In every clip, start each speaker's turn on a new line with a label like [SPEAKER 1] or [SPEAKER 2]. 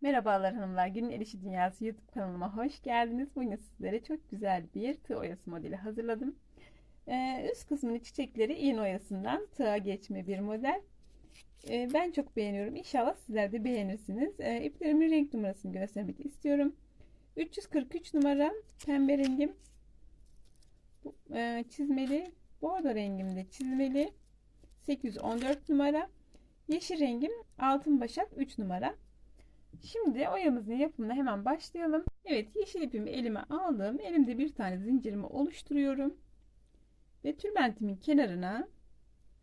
[SPEAKER 1] Merhabalar hanımlar. Günün El İşi Dünyası YouTube kanalıma hoş geldiniz. Bugün sizlere çok güzel bir tığ oyası modeli hazırladım. Ee, üst kısmının çiçekleri iğne oyasından tığa geçme bir model. Ee, ben çok beğeniyorum. İnşallah sizler de beğenirsiniz. Ee, iplerimin renk numarasını göstermek istiyorum. 343 numara pembe rengim. Bu, e, çizmeli. Bordo rengimde çizmeli. 814 numara. Yeşil rengim altın başak 3 numara. Şimdi oyamızın yapımına hemen başlayalım. Evet yeşil ipimi elime aldım. Elimde bir tane zincirimi oluşturuyorum. Ve tülbentimin kenarına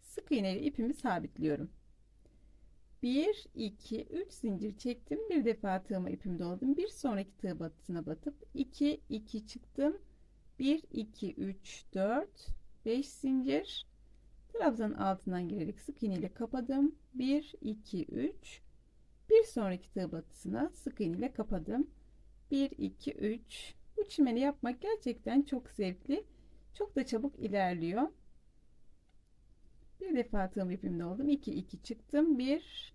[SPEAKER 1] sık iğneli ipimi sabitliyorum. 1, 2, 3 zincir çektim. Bir defa tığıma ipimi doladım. Bir sonraki tığ batısına batıp 2, 2 çıktım. 1, 2, 3, 4, 5 zincir. Trabzanın altından girerek sık iğne ile kapadım. 1, 2, 3, bir sonraki tığ batısına sık iğne ile kapadım. 1 2 3 bu çimeni yapmak gerçekten çok zevkli. Çok da çabuk ilerliyor. Bir defa tığım ipimde oldum. 2 2 çıktım. 1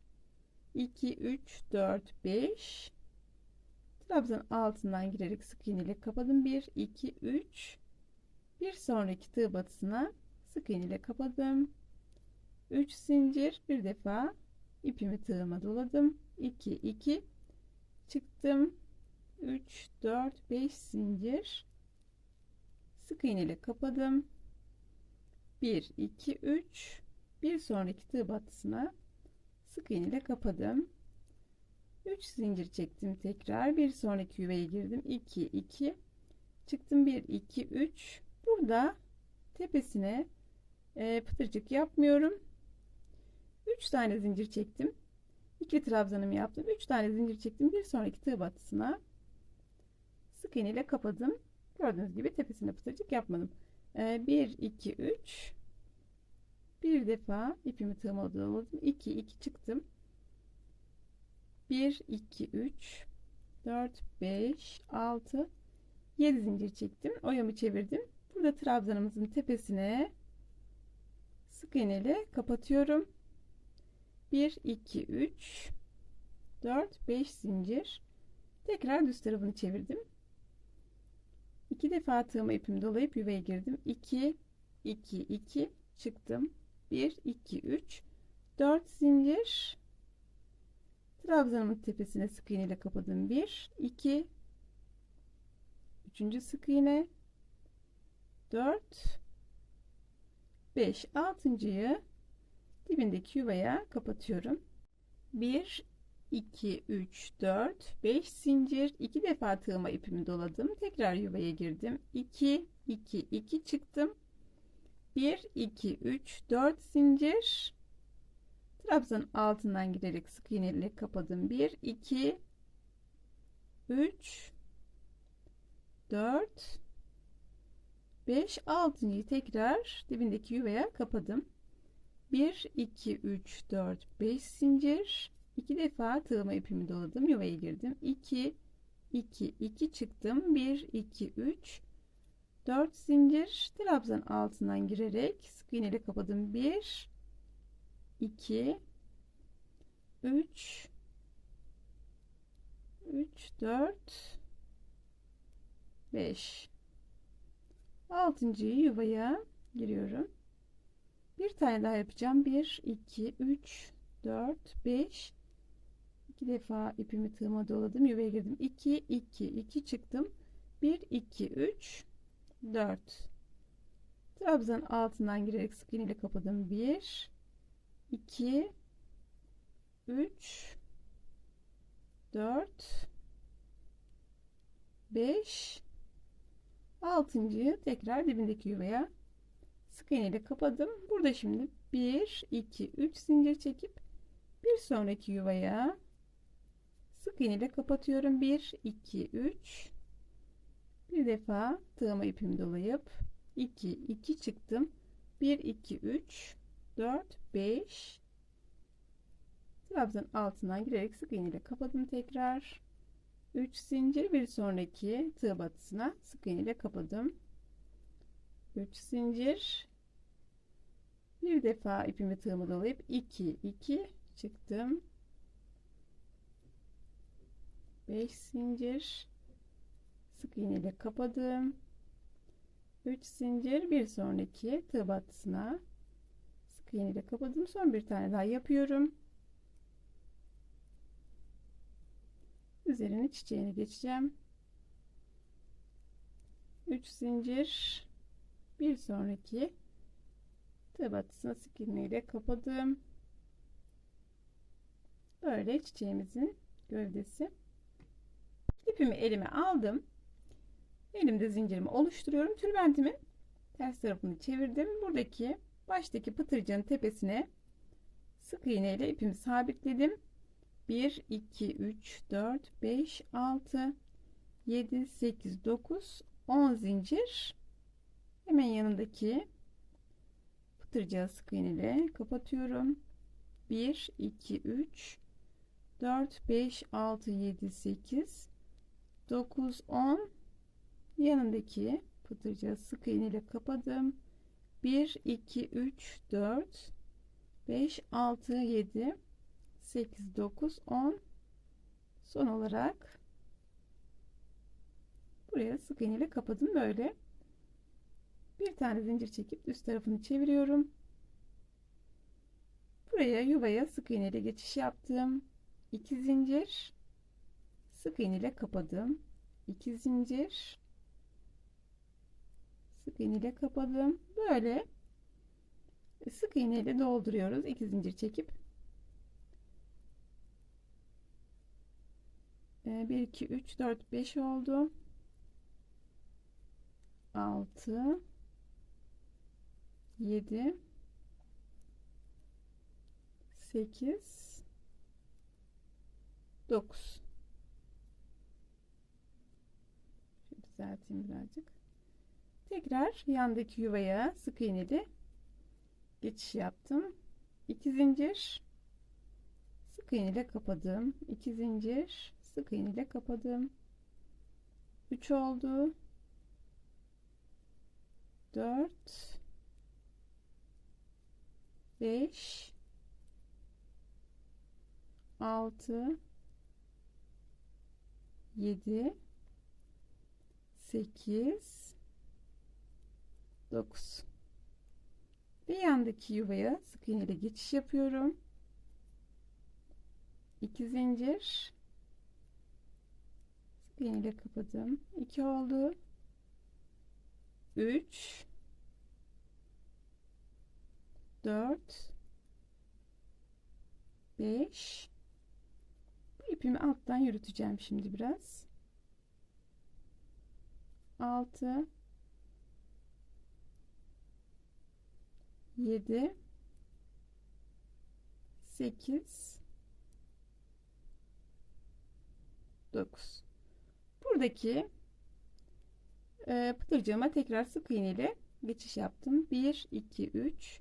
[SPEAKER 1] 2 3 4 5 Trabzan altından girerek sık iğne ile kapadım. 1 2 3 bir sonraki tığ batısına sık iğne ile kapadım. 3 zincir bir defa ipimi tığıma doladım. 2 2 çıktım. 3 4 5 zincir. Sık iğne ile kapadım. 1 2 3 bir sonraki tığ batısına sık iğne ile kapadım. 3 zincir çektim tekrar. Bir sonraki yuvaya girdim. 2 2 çıktım. 1 2 3 burada tepesine e, pıtırcık yapmıyorum 3 tane zincir çektim. 2 trabzanımı yaptım. 3 tane zincir çektim. Bir sonraki tığ batısına sık iğne ile kapadım. Gördüğünüz gibi tepesine pıtırcık yapmadım. 1 2 3 bir defa ipimi tığıma doladım. 2 2 çıktım. 1 2 3 4 5 6 7 zincir çektim. Oyamı çevirdim. Burada trabzanımızın tepesine sık iğne ile kapatıyorum. 1 2 3 4 5 zincir. Tekrar düz tarafını çevirdim. İki defa tığıma ipimi dolayıp yuvaya girdim. 2 2 2 çıktım. 1 2 3 4 zincir. Trabzanımın tepesine sık iğne ile kapadım. 1 2 üçüncü sık iğne. 4 5 altıncıyı dibindeki yuvaya kapatıyorum. 1 2 3 4 5 zincir 2 defa tığıma ipimi doladım. Tekrar yuvaya girdim. 2 2 2 çıktım. 1 2 3 4 zincir trabzanın altından girerek sık iğne ile kapadım. 1 2 3 4 5 6'yı tekrar dibindeki yuvaya kapadım. 1 2 3 4 5 zincir. 2 defa tığıma ipimi doladım yuvaya girdim. 2 2 2 çıktım. 1 2 3 4 zincir. Trabzan altından girerek sık iğne ile kapadım. 1 2 3 3 4 5 altıncıyı yuvaya giriyorum bir tane daha yapacağım. 1 2 3 4 5 iki defa ipimi tığıma doladım yuvaya girdim. 2 2 2 çıktım. 1 2 3 4 trabzan altından girerek sık iğne ile kapadım. 1 2 3 4 5 altıncıyı tekrar dibindeki yuvaya sık iğne ile kapadım. Burada şimdi 1 2 3 zincir çekip bir sonraki yuvaya sık iğne ile kapatıyorum. 1 2 3 bir defa tığıma ipimi dolayıp 2 2 çıktım. 1 2 3 4 5 trabzan altından girerek sık iğne ile kapadım tekrar. 3 zincir bir sonraki tığ batısına sık iğne ile kapadım. 3 zincir. Bir defa ipimi tığımı dolayıp 2 2 çıktım. 5 zincir. Sık iğne ile kapadım. 3 zincir. Bir sonraki tığ battısına sık iğne ile kapadım. Son bir tane daha yapıyorum. Üzerine çiçeğini geçeceğim. 3 zincir bir sonraki tığ battısına sık iğne ile kapadım. Böyle çiçeğimizin gövdesi. İpimi elime aldım. Elimde zincirimi oluşturuyorum. Tülbentimin ters tarafını çevirdim. Buradaki baştaki pıtırcığın tepesine sık iğne ile ipimi sabitledim. 1 2 3 4 5 6 7 8 9 10 zincir hemen yanındaki pıtırcığa sık iğne ile kapatıyorum. 1 2 3 4 5 6 7 8 9 10 yanındaki pıtırcığa sık iğne ile kapadım. 1 2 3 4 5 6 7 8 9 10 son olarak buraya sık iğne ile kapadım böyle bir tane zincir çekip üst tarafını çeviriyorum. Buraya yuvaya sık iğne ile geçiş yaptım. 2 zincir. Sık iğne ile kapadım. 2 zincir. Sık iğne ile kapadım. Böyle. Sık iğne ile dolduruyoruz. 2 zincir çekip. 1 2 3 4 5 oldu. 6 7 8 9 Şöyle düzelteyim birazcık. Tekrar yandaki yuvaya sık iğneli geçiş yaptım. 2 zincir. Sık iğne ile kapadım. 2 zincir. Sık iğne ile kapadım. 3 oldu. 4 5 6 7 8 9 ve yandaki yuvaya sık iğne ile geçiş yapıyorum. 2 zincir. Sık iğne ile kapadım. 2 oldu. 3 4 5 bu ipimi alttan yürüteceğim şimdi biraz. 6 7 8 9 buradaki e, pıtırcığıma tekrar sık iğne ile geçiş yaptım. 1 2 3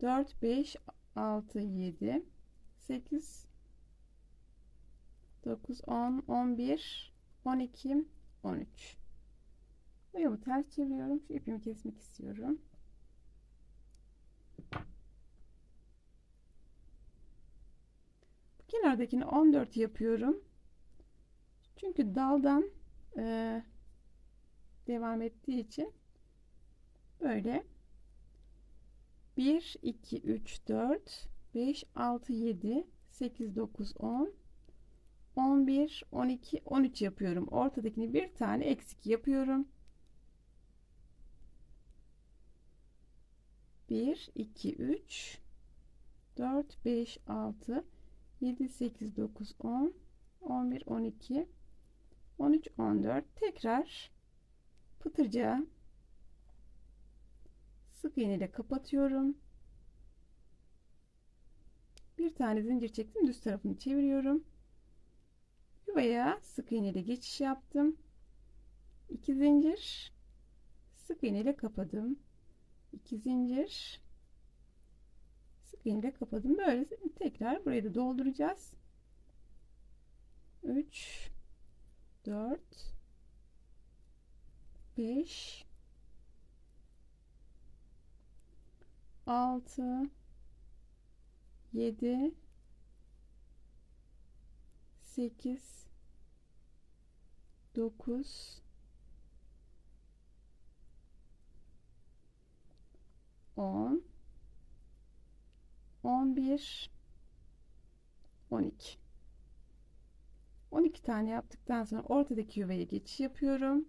[SPEAKER 1] 4 5 6 7 8 9 10 11 12 13 boyamı ters çeviriyorum? Şu ipimi kesmek istiyorum. Kenardakini 14 yapıyorum. Çünkü daldan e, devam ettiği için böyle 1 2 3 4 5 6 7 8 9 10 11 12 13 yapıyorum. Ortadakini bir tane eksik yapıyorum. 1 2 3 4 5 6 7 8 9 10 11 12 13 14 tekrar pıtırcığa sık iğne kapatıyorum. Bir tane zincir çektim düz tarafını çeviriyorum. Yuvaya sık iğne geçiş yaptım. 2 zincir. Sık iğne kapadım. 2 zincir. Sık iğne kapadım. Böyle tekrar burayı da dolduracağız. 3 4 5 6 7 8 9 10 11 12 12 tane yaptıktan sonra ortadaki yuvaya geçiş yapıyorum.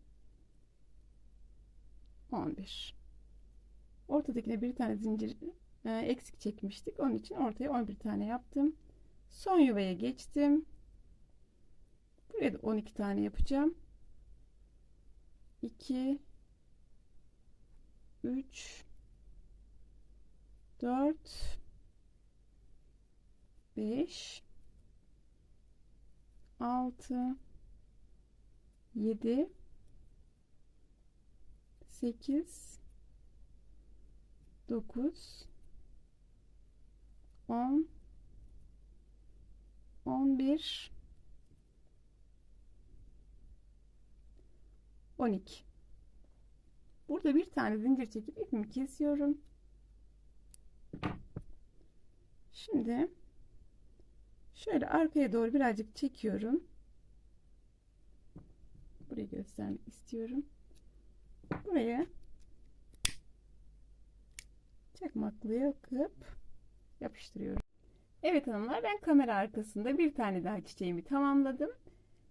[SPEAKER 1] on bir. Ortadakine bir tane zincir e, eksik çekmiştik. Onun için ortaya 11 tane yaptım. Son yuvaya geçtim. Buraya da 12 tane yapacağım. 2 3 4 5 6 7 8 9 10 11 12 Burada bir tane zincir çekip ipimi kesiyorum. Şimdi şöyle arkaya doğru birazcık çekiyorum. Burayı göstermek istiyorum. Buraya çakmakla yakıp yapıştırıyorum. Evet hanımlar ben kamera arkasında bir tane daha çiçeğimi tamamladım.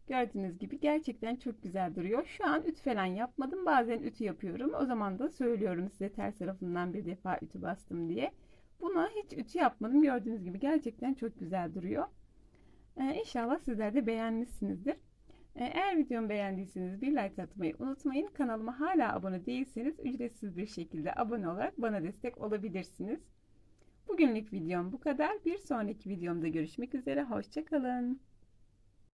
[SPEAKER 1] Gördüğünüz gibi gerçekten çok güzel duruyor. Şu an ütü falan yapmadım. Bazen ütü yapıyorum. O zaman da söylüyorum size ters tarafından bir defa ütü bastım diye. Buna hiç ütü yapmadım. Gördüğünüz gibi gerçekten çok güzel duruyor. Ee, inşallah sizler de beğenmişsinizdir. Ee, eğer videomu beğendiyseniz bir like atmayı unutmayın. Kanalıma hala abone değilseniz ücretsiz bir şekilde abone olarak bana destek olabilirsiniz. Bugünlük videom bu kadar. Bir sonraki videomda görüşmek üzere. Hoşçakalın.